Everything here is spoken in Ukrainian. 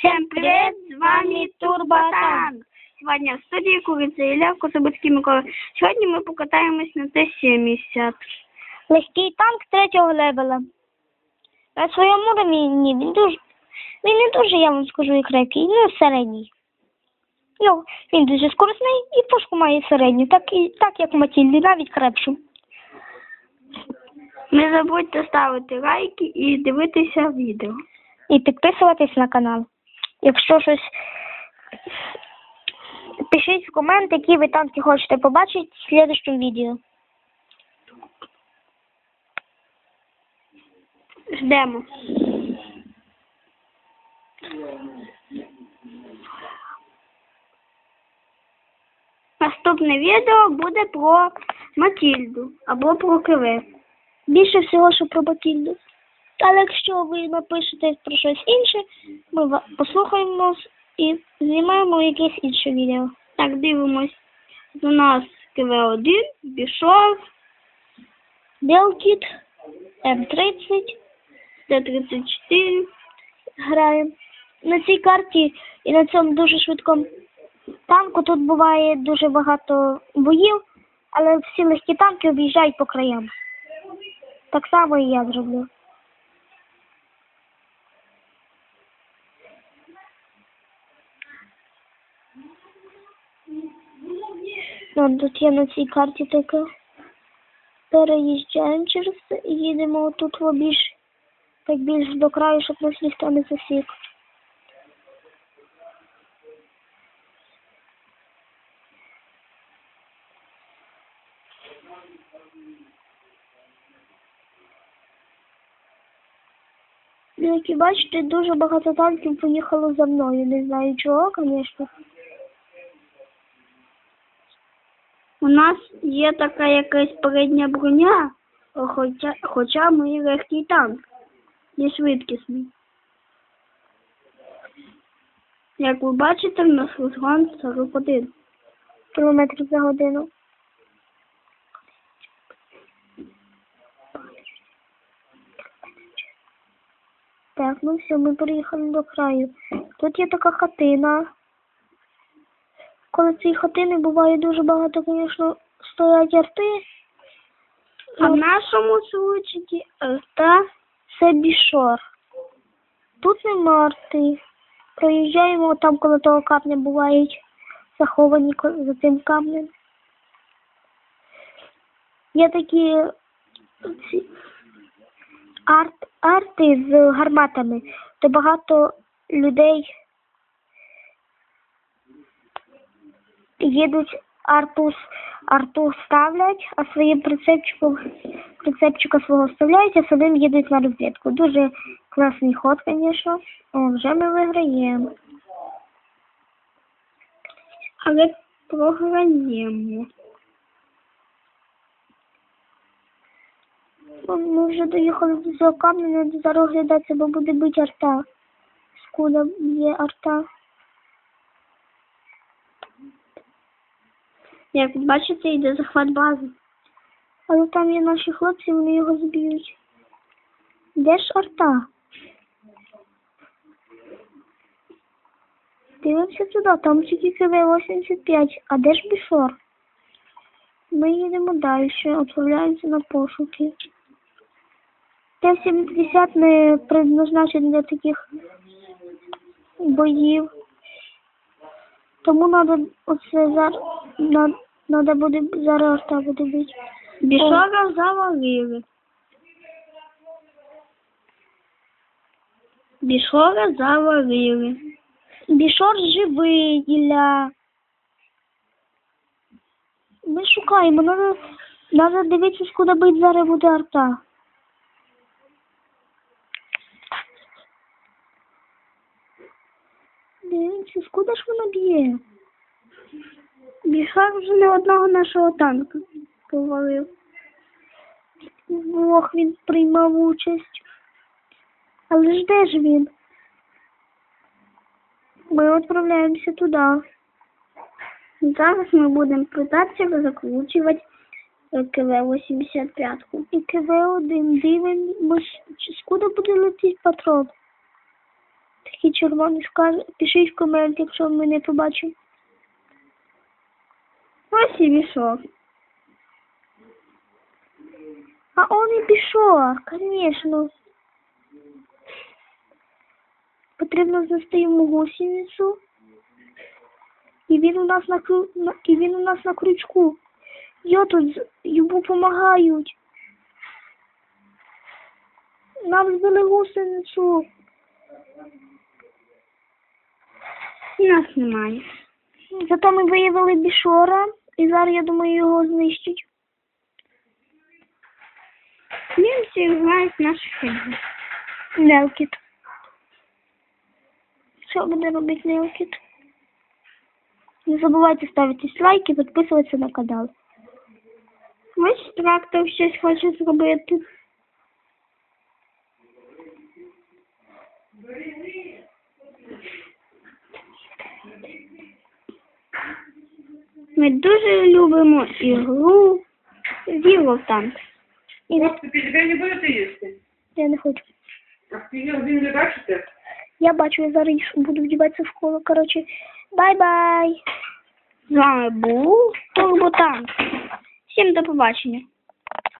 Всем привет, с вами Турботанк. Сегодня в студии Курица и Лев Кособицький Микола. Сьогодні ми покатаємось на Т-70. Легкий танк третього левела. На своєму рівні він дуже. Він не дуже, я вам скажу, і крепкий, ну середній. Ну, він дуже скоросний і пушку має середню, так, і, так як Матільді, навіть крепшу. Не забудьте ставити лайки і дивитися відео. І підписуватись на канал. Якщо щось. Пишіть в коменти, які ви танки хочете побачити в слідчому відео. Ждемо. Наступне відео буде про Матільду або про КВ. Більше всього, що про Батільду. Але якщо ви напишете про щось інше, ми послухаємо і знімаємо якесь інше відео. Так, дивимось. У нас КВ-1, Бішов, Белкіт, М30 Т-34. граємо. На цій карті і на цьому дуже швидкому танку тут буває дуже багато боїв, але всі легкі танки об'їжджають по краям. Так само і я зроблю. Ну, тут є на цій карті таке. Переїжджаємо через це і їдемо тут в обіж, так більш до краю, щоб нас ніхто не засік. Ну, Як і бачите, дуже багато танків поїхало за мною. Не знаю чого, звісно. У нас є така якась передня броня, хоча, хоча ми легкий танк, не швидкісний. Як ви бачите, в нас розгон 41. Кілометрів за годину. Так, ну все, ми приїхали до краю. Тут є така хатина. Коли цієї хатини буває дуже багато, звісно, стоять арти. А в нашому случаї та Це бішор. Тут нема арти. Проїжджаємо там, коло того камня бувають заховані за цим камнем. Є такі ці арт, арти з гарматами, то багато людей їдуть арту, арту ставлять, а своїм прицепчиком прицепчика свого вставляють, а самим їдуть на розвідку. Дуже класний ход, звісно. О, вже ми виграємо. але програємо. Ну, Ми вже доїхали до камня, треба зараз оглядатися, бо буде бити арта. Скуда є арта. Як бачите, йде захват бази. Але там є наші хлопці, вони його зб'ють. Де ж арта? Дивимося туди, там тільки КВ-85, а де ж Бішор? Ми їдемо далі, відправляємося на пошуки. Т-70 не предназначений для таких боїв. Тому треба оце зараз, треба буде зараз арта буде бити. Бішора завалили. Бішора завалили. Бішор живий, Ілля. Ми шукаємо, надо, надо дивитися, куди бить зараз буде арта. Дивимося, куди ж вона б'є? Бішор вже не одного нашого танка повалив. Бог він приймав участь. Але ж де ж він? Ми відправляємося туди. Зараз ми будемо питатися закручувати КВ-85. І КВ-1 дивимось, скуди буде летіти патрон. Такий червоний сказ. Пишіть в комент, якщо ми не побачимо. Ось і пішов. А он і пішов, звісно. Потрібно знести йому гусеницю. І він у нас на, і він у нас на крючку. Я тут йому допомагають. Нам збили гусеницю. Нас немає. Зато ми виявили бішора, і зараз, я думаю, його знищать. Німці знають нашу фігу. Нелкіт. Що буде робити Нелкіт? Не забувайте ставити лайки, підписуватися на канал. Ось трактор щось хоче зробити. Ми дуже любимо ігру Zero Tank. І не... Хлопці, не будете їсти? я не хочу. А ви один не бачите? Я бачу, я зараз буду вдіватися в школу. Коротше, бай-бай. З вами був Турботанк. Всім до побачення.